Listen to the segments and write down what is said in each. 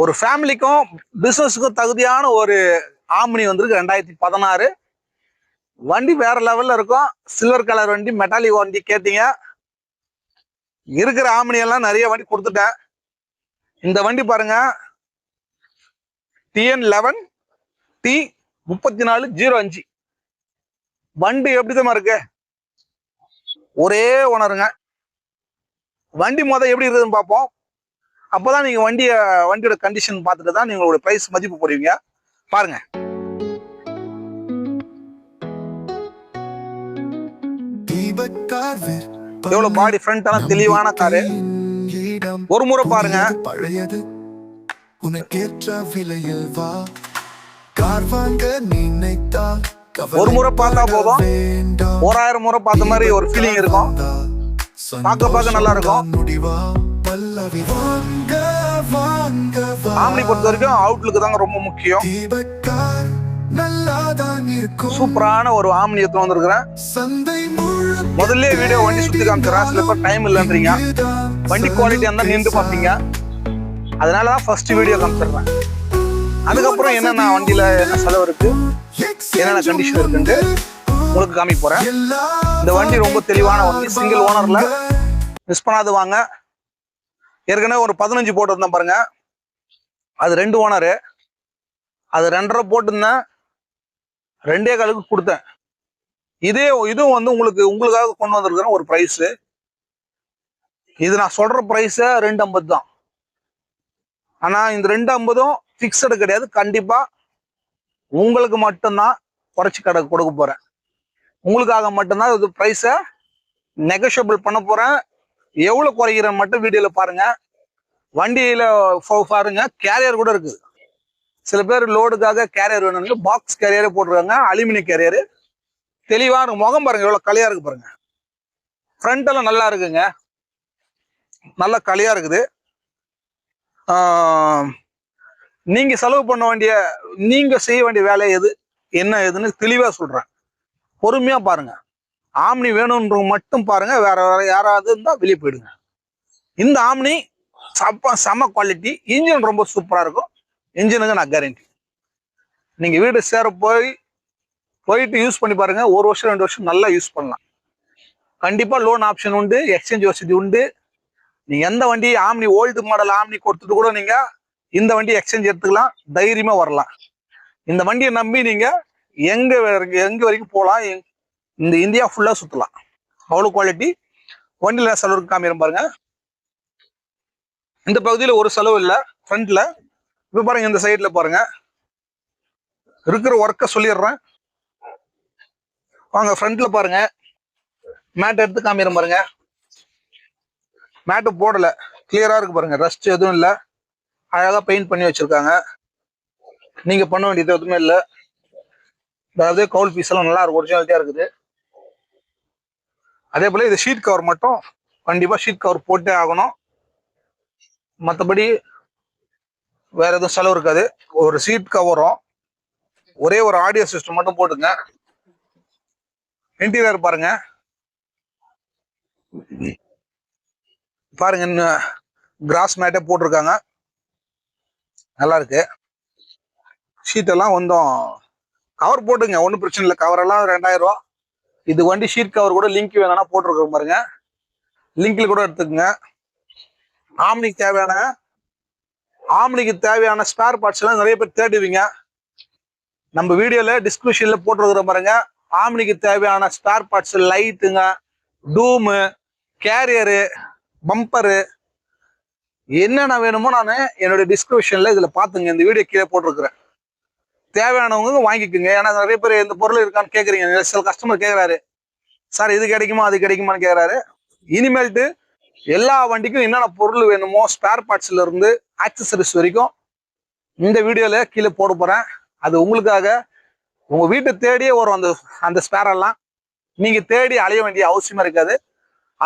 ஒரு ஃபேமிலிக்கும் பிஸ்னஸுக்கும் தகுதியான ஒரு ஆம்னி வந்திருக்கு ரெண்டாயிரத்தி பதினாறு. வண்டி வேற லெவல்ல இருக்கும். சில்வர் கலர் வண்டி மெட்டாலிக் வண்டி கேட்டீங்க. இருக்கிற ஆம்னி எல்லாம் நிறைய வண்டி கொடுத்துட்டேன். இந்த வண்டி பாருங்க. டிஎன் லெவன் டி முப்பத்தி நாலு ஜீரோ அஞ்சு. வண்டி எப்படிதான் இருக்கு? ஒரே ஓனருங்க வண்டி மொதல் எப்படி இருக்குதுன்னு பார்ப்போம். அப்போதான் நீங்க வண்டியை வண்டியோட கண்டிஷன் பார்த்துட்டு தான் நீங்களோட ப்ரைஸ் மதிப்பு போடுவீங்க. பாருங்க. எவ்வளவு பாடி ஃப்ரண்ட் தெளிவான காரு ஒரு முறை பாருங்க. பழையது உனக்கேற்ற விலையில் வா கார் வாங்க நினைத்தால் ஒரு முறை பார்த்தா போதும். ஓராயிரம் முறை பார்த்த மாதிரி ஒரு ஃபீலிங் இருக்கும். பார்க்க பார்க்க நல்லா இருக்கும். முடிவா பல்லவி வாங்க வாங்க வா. ஆம்னி பொறுத்த வரைக்கும் அவுட்லுக்கு தாங்க ரொம்ப முக்கியம். தீபக்கார் நல்லாதான் இருக்கும். சூப்பரான ஒரு ஆம்னி எடுத்து வந்திருக்கிறேன். சந்தை முதல்ல வீடியோ வண்டி சுத்தி காமிச்சிடறேன் சில பேர் டைம் இல்லைன்றீங்க. வண்டி குவாலிட்டி இருந்தா நின்று பார்ப்பீங்க. அதனாலதான் ஃபர்ஸ்ட் வீடியோ காமிச்சிடுறேன் அதுக்கப்புறம் என்னென்ன வண்டியில என்ன செலவு இருக்கு? என்னென்ன கண்டிஷன் இருக்குன்ட்டு உங்களுக்கு காமிக்க போறேன். இந்த வண்டி ரொம்ப தெளிவான வண்டி சிங்கிள் ஓனர்ல மிஸ் பண்ணாது வாங்க ஏற்கனவே ஒரு பதினஞ்சு போட்டிருந்தேன் பாருங்க. அது ரெண்டு ஓனரு அது ரெண்டரை போட்டிருந்தேன். ரெண்டே காலுக்கு கொடுத்தேன். இதே இதுவும் வந்து உங்களுக்கு உங்களுக்காக கொண்டு வந்திருக்கிறேன் ஒரு ப்ரைஸு இது நான் சொல்ற ப்ரைஸு ரெண்டு ஐம்பது தான். ஆனால் இந்த ரெண்டு ஐம்பதும் ஃபிக்ஸடு கிடையாது. கண்டிப்பாக உங்களுக்கு மட்டும்தான் குறைச்சி கடை கொடுக்க போகிறேன் உங்களுக்காக மட்டும்தான் இது ப்ரைஸை நெகஷியபிள் பண்ண போகிறேன் எவ்வளவு குறைக்கிறேன்னு மட்டும் வீடியோல பாருங்க. வண்டியில பாருங்க கேரியர் கூட இருக்குது சில பேர் லோடுக்காக கேரியர் வேணும்னு பாக்ஸ் கேரியரே போட்டுருக்காங்க அலுமினியம் கேரியர் தெளிவாக இருக்கு. முகம் பாருங்க எவ்வளவு களியா இருக்கு பாருங்க. ஃப்ரண்டெல்லாம் நல்லா இருக்குங்க. நல்லா களியா இருக்குது. நீங்கள் நீங்க செலவு பண்ண வேண்டிய நீங்க செய்ய வேண்டிய வேலை எது? என்ன எதுன்னு தெளிவா சொல்றேன். பொறுமையா பாருங்க. ஆம்னி வேணும்ன்றவங்க மட்டும் பாருங்க. வேற வேற யாராவது இருந்தால் வெளியே போயிடுங்க. இந்த ஆம்னி சப்ப செம குவாலிட்டி இன்ஜின் ரொம்ப சூப்பராக இருக்கும். இன்ஜினுக்கு நான் கேரண்டி நீங்கள் வீடு சேர போய் போயிட்டு யூஸ் பண்ணி பாருங்க. ஒரு வருஷம் ரெண்டு வருஷம் நல்லா யூஸ் பண்ணலாம். கண்டிப்பாக லோன் ஆப்ஷன் உண்டு எக்ஸ்சேஞ்ச் வசதி உண்டு. நீங்கள் எந்த வண்டி ஆம்னி ஓல்டு மாடல் ஆம்னி கொடுத்துட்டு கூட நீங்கள் இந்த வண்டி எக்ஸ்சேஞ்ச் எடுத்துக்கலாம். தைரியமாக வரலாம். இந்த வண்டியை நம்பி நீங்கள் எங்கே எங்கே வரைக்கும் போகலாம். இந்த இந்தியா ஃபுல்லாக சுற்றலாம் அவ்வளோ குவாலிட்டி வண்டியில் செலவு காமிக்கிறேன் பாருங்க. இந்த பகுதியில் ஒரு செலவு இல்லை. ஃப்ரண்ட்ல இப்போ பாருங்க இந்த சைடில் பாருங்க. இருக்கிற ஒர்க்கை சொல்லிடுறேன். வாங்க ஃப்ரண்ட்ல பாருங்க. மேட் எடுத்து காமிக்கிறோம் பாருங்க. மேட்டு போடலை. கிளியராக இருக்கு பாருங்க. ரஸ்ட் எதுவும் இல்லை. அழகாக பெயிண்ட் பண்ணி வச்சிருக்காங்க. நீங்கள் பண்ண வேண்டியது எதுவுமே இல்லை. அதாவது கவுல் பீஸ் எல்லாம் நல்லா இருக்கு ஒரிஜினாலிட்டியாக இருக்குது. அதே போல் இது ஷீட் கவர் மட்டும் கண்டிப்பாக ஷீட் கவர் போட்டே ஆகணும். மற்றபடி வேற எதுவும் செலவு இருக்காது. ஒரு சீட் கவரும் ஒரே ஒரு ஆடியோ சிஸ்டம் மட்டும் போட்டுங்க. இன்டீரியர் பாருங்க. பாருங்க கிராஸ் மேட்டே போட்டிருக்காங்க. நல்லா இருக்கு. ஷீட்டெல்லாம் கொஞ்சம் கவர் போட்டுங்க. ஒன்றும் பிரச்சனை இல்லை. கவரெல்லாம் ரெண்டாயிரம் ரூபா. இது வண்டி ஷீட் கவர் கூட லிங்க் வேணும்னா போட்டிருக்கோம் பாருங்க. லிங்க்ல கூட எடுத்துக்கோங்க. ஆம்னிக்கு தேவையான ஆம்னிக்கு தேவையான ஸ்பேர் பார்ட்ஸ் எல்லாம் நிறைய பேர் தேடுவீங்க. நம்ம வீடியோல டிஸ்கிரிப்ஷன்ல போட்டிருக்கிற பாருங்க. ஆம்னிக்கு தேவையான ஸ்பேர் பார்ட்ஸ் லைட்டுங்க டூமு கேரியரு பம்பரு என்னென்ன வேணுமோ நான் என்னுடைய டிஸ்கிரிப்ஷன்ல இதுல பாத்துங்க இந்த வீடியோ கீழே போட்டிருக்கிறேன். தேவையானவங்க வாங்கிக்கோங்க. ஏன்னா நிறைய பேர் இந்த பொருள் இருக்கான்னு கேட்குறீங்க சில கஸ்டமர் கேட்குறாரு சார் இது கிடைக்குமா? அது கிடைக்குமான்னு கேட்குறாரு இனிமேல்ட்டு எல்லா வண்டிக்கும் என்னென்ன பொருள் வேணுமோ ஸ்பேர் பார்ட்ஸ்ல இருந்து ஆக்சசரிஸ் வரைக்கும் இந்த வீடியோவில் கீழே போட போகிறேன் அது உங்களுக்காக. உங்கள் வீட்டை தேடியே வரும் அந்த அந்த ஸ்பேரெல்லாம் நீங்கள் தேடி அலைய வேண்டிய அவசியமாக இருக்காது.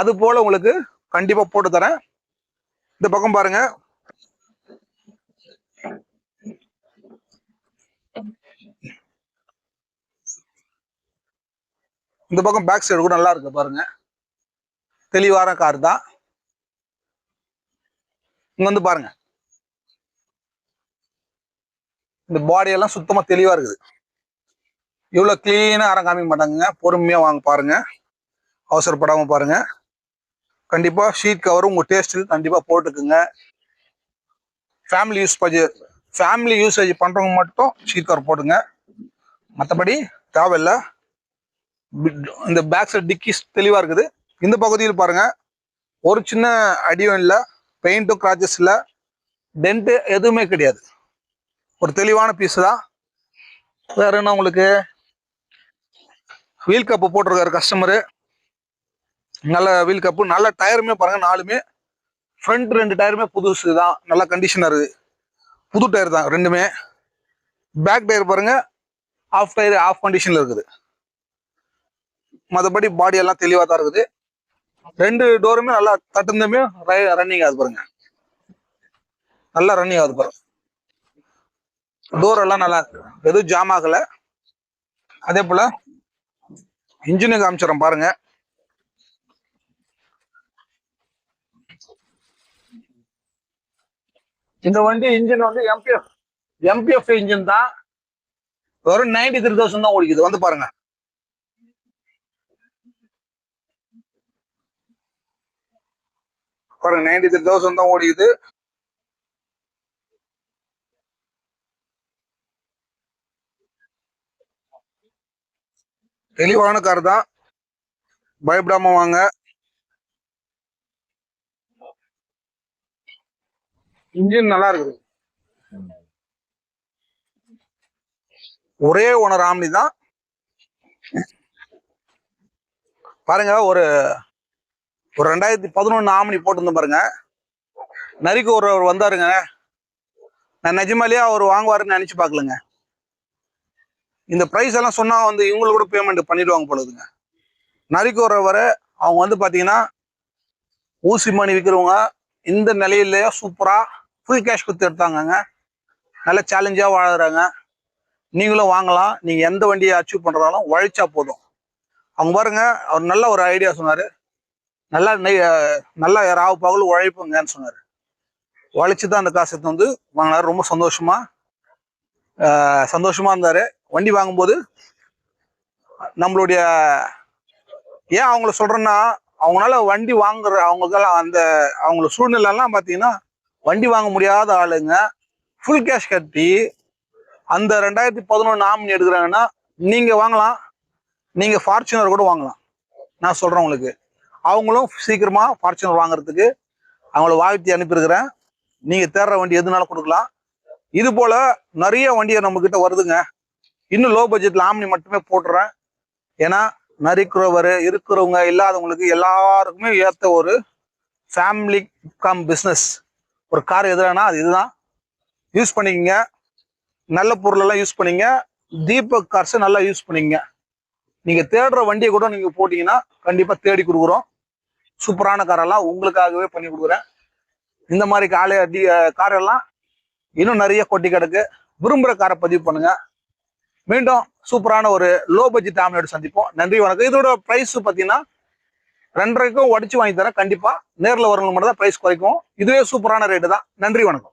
அது போல் உங்களுக்கு கண்டிப்பாக போட்டு தரேன். இந்த பக்கம் பாருங்கள் இந்த பக்கம் பேக் சைடு கூட நல்லா இருக்கு பாருங்க. தெளிவான கார் தான். இங்க வந்து பாருங்க. இந்த பாடியெல்லாம் சுத்தமா தெளிவா இருக்குது. இவ்வளவு கிளீனா யாரும் காமிக்க மாட்டாங்க பொறுமையா வாங்க பாருங்க. அவசரப்படாம பாருங்க. கண்டிப்பா ஷீட் கவரும் உங்க டேஸ்ட்டுக்கு கண்டிப்பா போட்டுக்குங்க. ஃபேமிலி யூஸ் ஃபேமிலி யூசேஜ் பண்றவங்க மட்டும் ஷீட் கவர் போடுங்க மற்றபடி தேவையில்லை. இந்த பேக் சைடு டிக்கி தெளிவாக இருக்குது. இந்த பகுதியில் பாருங்கள் ஒரு சின்ன அடியும் இல்லை பெயிண்ட்டும் கிராச்சஸ் இல்லை டென்ட்டு எதுவுமே கிடையாது. ஒரு தெளிவான பீஸ் தான். வேற என்ன உங்களுக்கு? வீல் கப்பு போட்டிருக்காரு கஸ்டமரு நல்ல வீல் கப்பு நல்ல டயருமே பாருங்கள் நாலுமே. ஃப்ரண்ட் ரெண்டு டயருமே புதுசு தான். நல்ல கண்டிஷனாக இருக்குது புது டயர் தான் ரெண்டுமே. பேக் டயர் பாருங்கள் ஆஃப் டயர் ஆஃப் கண்டிஷனில் இருக்குது. மற்றபடி பாடி எல்லாம் தெளிவாக தான் இருக்குது. ரெண்டு டோருமே நல்லா தட்டுந்தமே ரன்னிங் ஆகுது பாருங்க. நல்லா ரன்னிங் ஆகுது பாருங்க. டோர் எல்லாம் நல்லா இருக்கு எதுவும் ஜாம் ஆகல. அதே போல இன்ஜினு காமிச்சிடறேன் பாருங்க. இந்த வண்டி இன்ஜின் வந்து எம்பிஎஃப் எம்பிஎஃப் இன்ஜின் தான். வெறும் நைன்டி த்ரீ தௌசண்ட் தான் ஓடிக்குது. வந்து பாருங்க. பாருங்க நைன்டி த்ரீ தௌசண்ட் தான் ஓடிக்குது. தெளிவான கார் தான். பயப்படாம வாங்க. இன்ஜின் நல்லா இருக்குது. ஒரே ஓனர் ஆம்னி தான். பாருங்க ஒரு ஒரு ரெண்டாயிரத்தி பதினொன்று ஆமணி போட்டிருந்தேன் பாருங்க. நரிக்கு ஒரு வந்தாருங்க. நான் நிஜமாலேயே அவர் வாங்குவாருன்னு நினச்சி பார்க்கலங்க. இந்த ப்ரைஸ் எல்லாம் சொன்னால் வந்து இவங்களுக்கு கூட பேமெண்ட் பண்ணிடுவாங்க போலதுங்க நரிக்கு ஒரு அவங்க வந்து பார்த்தீங்கன்னா ஊசி மணி விற்கிறவங்க இந்த நிலையிலேயே சூப்பராக ஃபுல் கேஷ் கொடுத்து எடுத்தாங்கங்க. நல்ல சேலஞ்சாக வாழறாங்க. நீங்களும் வாங்கலாம். நீங்கள் எந்த வண்டியை அச்சீவ் பண்ணுறாலும் உழைச்சா போதும். அவங்க பாருங்க அவர் நல்ல ஒரு ஐடியா சொன்னார். நல்லா நெய் நல்லா ராவு பகல் உழைப்புங்கன்னு சொன்னார். உழைச்சி தான் அந்த காசு எடுத்து வந்து வாங்கினாரு. ரொம்ப சந்தோஷமா சந்தோஷமா இருந்தார். வண்டி வாங்கும்போது நம்மளுடைய ஏன் அவங்கள சொல்கிறேன்னா அவங்களால வண்டி வாங்குற அவங்களுக்கெல்லாம் அந்த அவங்கள சூழ்நிலைலாம் பார்த்தீங்கன்னா வண்டி வாங்க முடியாத ஆளுங்க. ஃபுல் கேஷ் கட்டி அந்த ரெண்டாயிரத்தி பதினொன்று நாமினி எடுக்கிறாங்கன்னா நீங்கள் வாங்கலாம். நீங்கள் ஃபார்ச்சுனர் கூட வாங்கலாம். நான் சொல்கிறேன் உங்களுக்கு. அவங்களும் சீக்கிரமாக ஃபார்ச்சுனர் வாங்குறதுக்கு அவங்கள வாழ்த்தி அனுப்பியிருக்கிறேன். நீங்கள் தேடுற வண்டி எதுனாலும் கொடுக்கலாம். இது போல் நிறைய வண்டியை நம்மக்கிட்ட வருதுங்க. இன்னும் லோ பட்ஜெட்டில் ஆம்னி மட்டுமே போட்டுறேன். ஏன்னா நரிக்கிறவர் இருக்கிறவங்க இல்லாதவங்களுக்கு எல்லாருக்குமே ஏற்ற ஒரு ஃபேமிலி கம் பிஸ்னஸ் ஒரு கார் எதுனா அது இதுதான். யூஸ் பண்ணிக்கங்க. நல்ல பொருளெல்லாம் யூஸ் பண்ணிங்க தீபக் கார்ஸை நல்லா யூஸ் பண்ணிங்க நீங்கள் தேடுற வண்டியை கூட நீங்கள் போட்டிங்கன்னா கண்டிப்பாக தேடி கொடுக்குறோம். சூப்பரான காரெல்லாம் உங்களுக்காகவே பண்ணி கொடுக்குறேன். இந்த மாதிரி காலை டி காரெல்லாம் இன்னும் நிறைய கொட்டி கிடக்கு. விரும்புகிற காரை பதிவு பண்ணுங்க. மீண்டும் சூப்பரான ஒரு லோ பட்ஜெட் ஆம்லேட் சந்திப்போம். நன்றி வணக்கம். இதோட ப்ரைஸ் பார்த்தீங்கன்னா ரெண்டரைக்கும் உடச்சு வாங்கி தரேன். கண்டிப்பாக நேரில் வரவங்களுக்கு மட்டும் தான் ப்ரைஸ் குறைக்கும். இதுவே சூப்பரான ரேட்டு தான். நன்றி வணக்கம்.